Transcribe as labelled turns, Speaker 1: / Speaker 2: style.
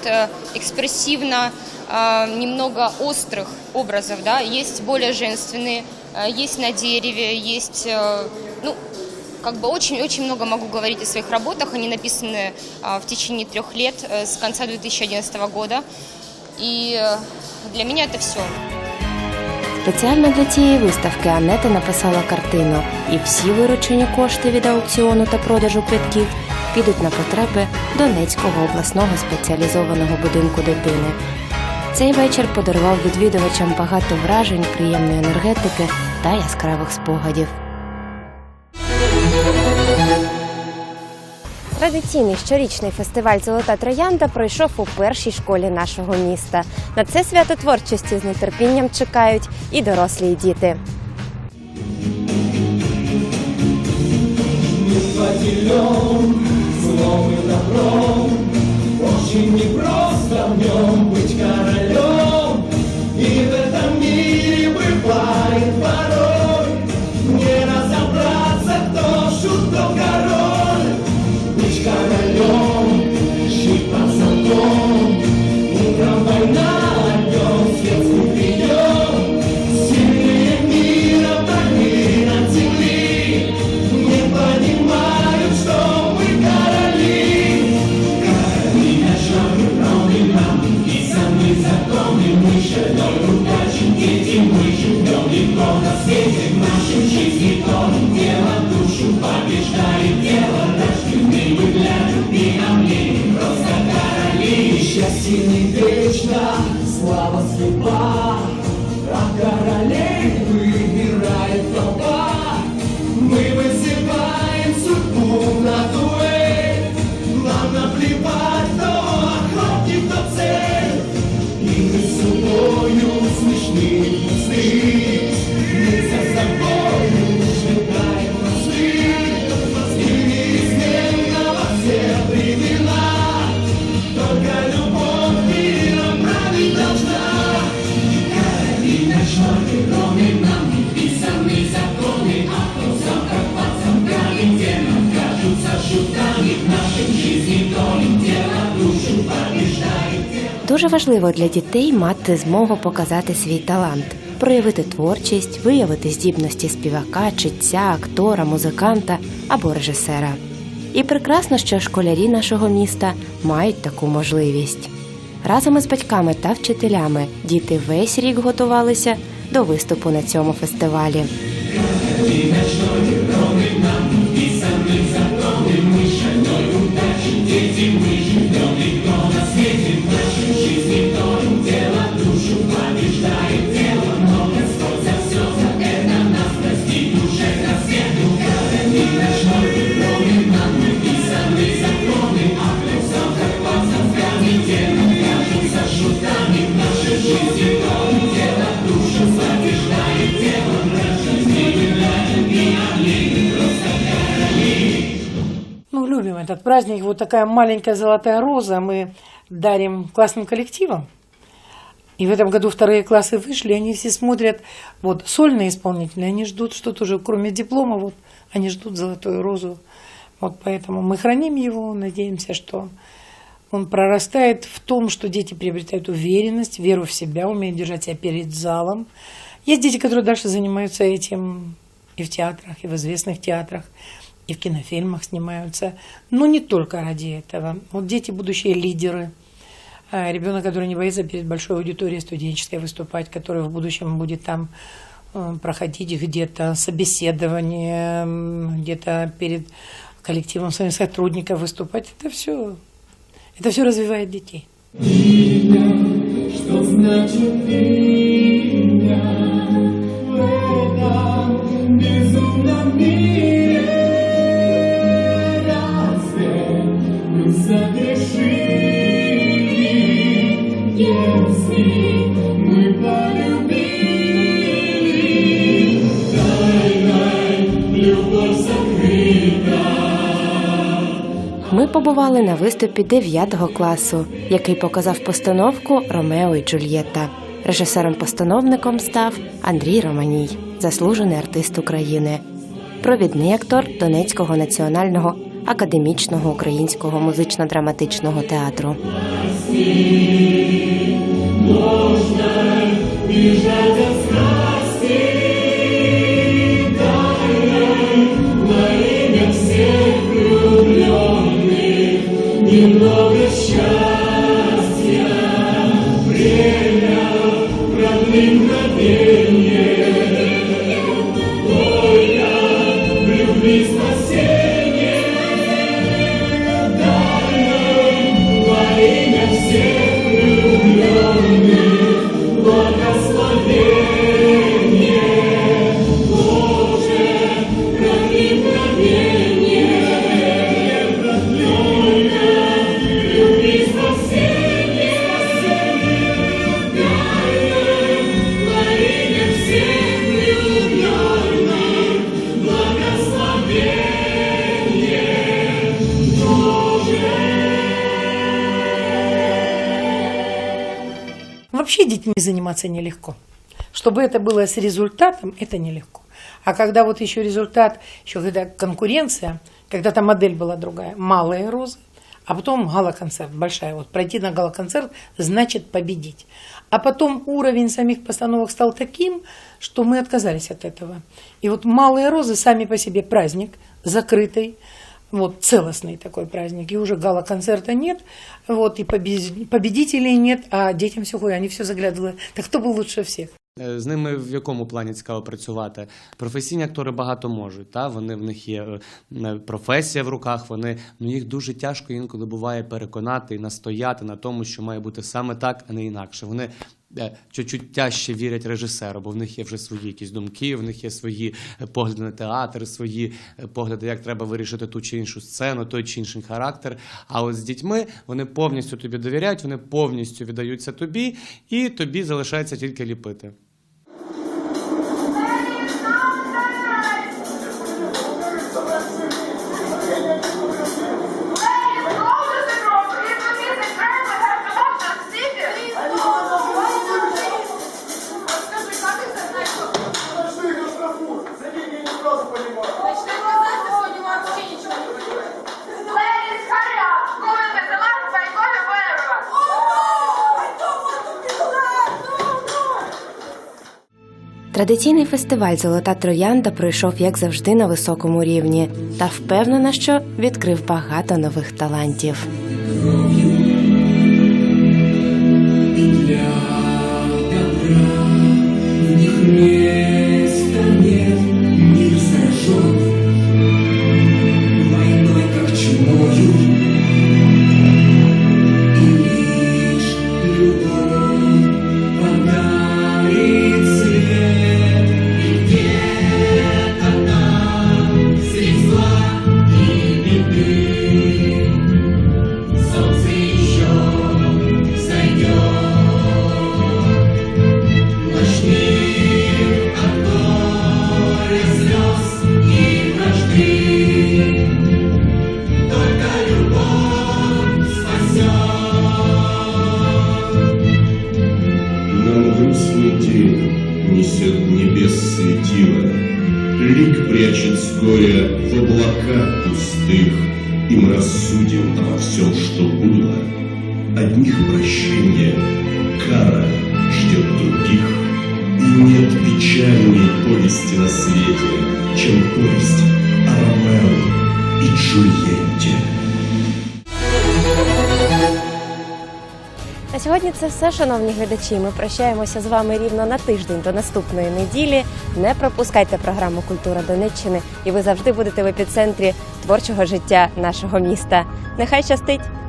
Speaker 1: э, экспрессивно, э, немного острых образов, да, есть более женственные, э, есть на дереве, есть, э, ну, как бы очень-очень много могу говорить о своих работах, они написаны э, в течение трех лет, э, с конца 2011 года, и э, для меня это все.
Speaker 2: Спеціально для цієї виставки Аннета написала картину, і всі виручені кошти від аукціону та продажу квитків підуть на потреби Донецького обласного спеціалізованого будинку дитини. Цей вечір подарував відвідувачам багато вражень, приємної енергетики та яскравих спогадів. Традиційний щорічний фестиваль Золота троянда пройшов у першій школі нашого міста. На це свято творчості з нетерпінням чекають і дорослі, і діти.
Speaker 3: и добром. Очень непросто слава слепа, а королей выбирает толпа. Мы вызываем судьбу на дуэль Нам наплевать, кто охотник, кто цель И мы с собою смешны и
Speaker 2: Дуже важливо для дітей мати змогу показати свій талант, проявити творчість, виявити здібності співака, читця, актора, музиканта або режисера. І прекрасно, що школярі нашого міста мають таку можливість. Разом із батьками та вчителями діти весь рік готувалися до виступу на цьому фестивалі.
Speaker 4: Ну, этот праздник. Вот такая маленькая золотая роза мы дарим классным коллективам. И в этом году вторые классы вышли, они все смотрят, вот сольные исполнители, они ждут что-то уже, кроме диплома, вот они ждут золотую розу. Вот поэтому мы храним его, надеемся, что он прорастает в том, что дети приобретают уверенность, веру в себя, умеют держать себя перед залом. Есть дети, которые дальше занимаются этим и в театрах, и в известных театрах, и в кинофильмах снимаются. Но не только ради этого. Вот дети будущие лидеры. А, Ребенок, который не боится перед большой аудиторией студенческой выступать, который в будущем будет там э, проходить где-то собеседование, где-то перед коллективом своих сотрудников выступать. Это все, это все развивает детей.
Speaker 3: Что значит имя
Speaker 2: побували на виступі 9 класу, який показав постановку Ромео і Джульєтта. Режисером-постановником став Андрій Романій, заслужений артист України, провідний актор Донецького національного академічного українського музично-драматичного театру.
Speaker 4: Вообще детьми заниматься нелегко. Чтобы это было с результатом, это нелегко. А когда вот еще результат, еще когда конкуренция, когда-то модель была другая, малые розы, а потом гала-концерт, большая. Вот пройти на гала-концерт значит победить. А потом уровень самих постановок стал таким, что мы отказались от этого. И вот малые розы сами по себе праздник, закрытый, вот целостный такой праздник. И уже гала-концерта нет, вот, и побез- победителей нет, а детям все ходят, они все заглядывали. Так кто был лучше всех?
Speaker 5: Е, З ними в якому плані цікаво працювати? Професійні актори багато можуть. Та? Вони в них є е, професія в руках. Вони ну їх дуже тяжко інколи буває переконати і настояти на тому, що має бути саме так, а не інакше. Вони е, чуть-чуть тяжче вірять режисеру, бо в них є вже свої якісь думки, в них є свої е, погляди на театр, свої е, погляди, як треба вирішити ту чи іншу сцену, той чи інший характер. А от з дітьми вони повністю тобі довіряють, вони повністю віддаються тобі, і тобі залишається тільки ліпити.
Speaker 2: Традиційний фестиваль Золота троянда пройшов, як завжди, на високому рівні, та впевнена, що відкрив багато нових талантів.
Speaker 3: Для
Speaker 6: небес светило, Лик прячет с горя в облака пустых, И мы рассудим обо всем, что было. Одних прощения, кара ждет других, И нет печальней повести на свете, Чем повесть о Ромео и Джульетте.
Speaker 2: Сьогодні це все, шановні глядачі. Ми прощаємося з вами рівно на тиждень до наступної неділі. Не пропускайте програму Культура Донеччини, і ви завжди будете в епіцентрі творчого життя нашого міста. Нехай щастить!